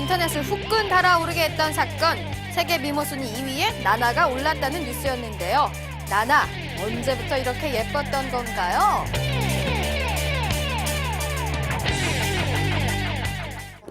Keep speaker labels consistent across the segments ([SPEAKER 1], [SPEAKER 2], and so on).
[SPEAKER 1] 인터넷을 후끈 달아오르게 했던 사건. 세계 미모 순위 2위에 나나가 올랐다는 뉴스였는데요. 나나, 언제부터 이렇게 예뻤던 건가요?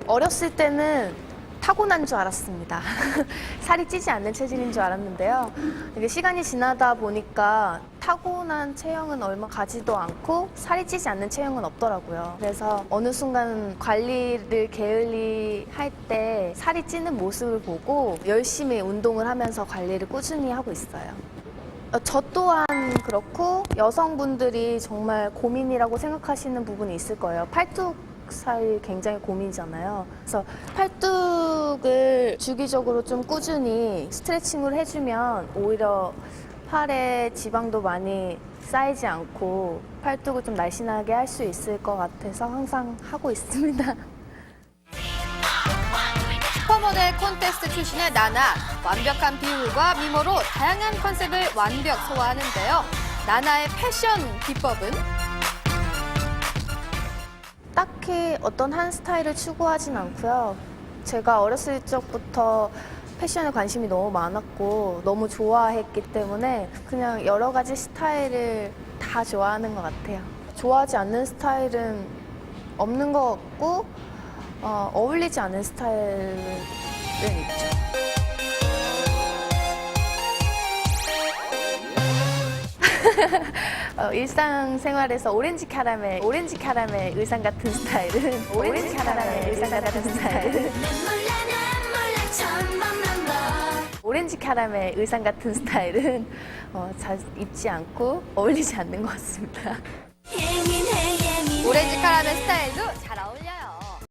[SPEAKER 2] 어렸을 때는 타고난 줄 알았습니다. 살이 찌지 않는 체질인 줄 알았는데요. 이게 시간이 지나다 보니까 타고난 체형은 얼마 가지도 않고 살이 찌지 않는 체형은 없더라고요. 그래서 어느 순간 관리를 게을리 할 때 살이 찌는 모습을 보고 열심히 운동을 하면서 관리를 꾸준히 하고 있어요. 어, 저 또한 그렇고 여성분들이 정말 고민이라고 생각하시는 부분이 있을 거예요. 팔뚝 살 굉장히 고민이잖아요. 그래서 팔뚝 을 주기적으로 좀 꾸준히 스트레칭을 해주면 오히려 팔에 지방도 많이 쌓이지 않고 팔뚝을 좀 날씬하게 할 수 있을 것 같아서 항상 하고 있습니다.
[SPEAKER 1] 슈퍼모델 콘테스트 출신의 나나. 완벽한 비율과 미모로 다양한 컨셉을 완벽 소화하는데요. 나나의 패션 비법은?
[SPEAKER 2] 딱히 어떤 한 스타일을 추구하진 않고요. 제가 어렸을 적부터 패션에 관심이 너무 많았고 너무 좋아했기 때문에 그냥 여러 가지 스타일을 다 좋아하는 것 같아요. 좋아하지 않는 스타일은 없는 것 같고 어, 어울리지 않는 스타일은 있죠. 어, 일상생활에서 오렌지 카라멜, 오렌지 카라멜 의상 같은 스타일은 오렌지 카라멜 의상 같은 스타일은 오렌지 카라멜 의상 같은 스타일은 어, 잘 입지 않고 어울리지 않는 것 같습니다.
[SPEAKER 1] 오렌지 카라멜 어울려.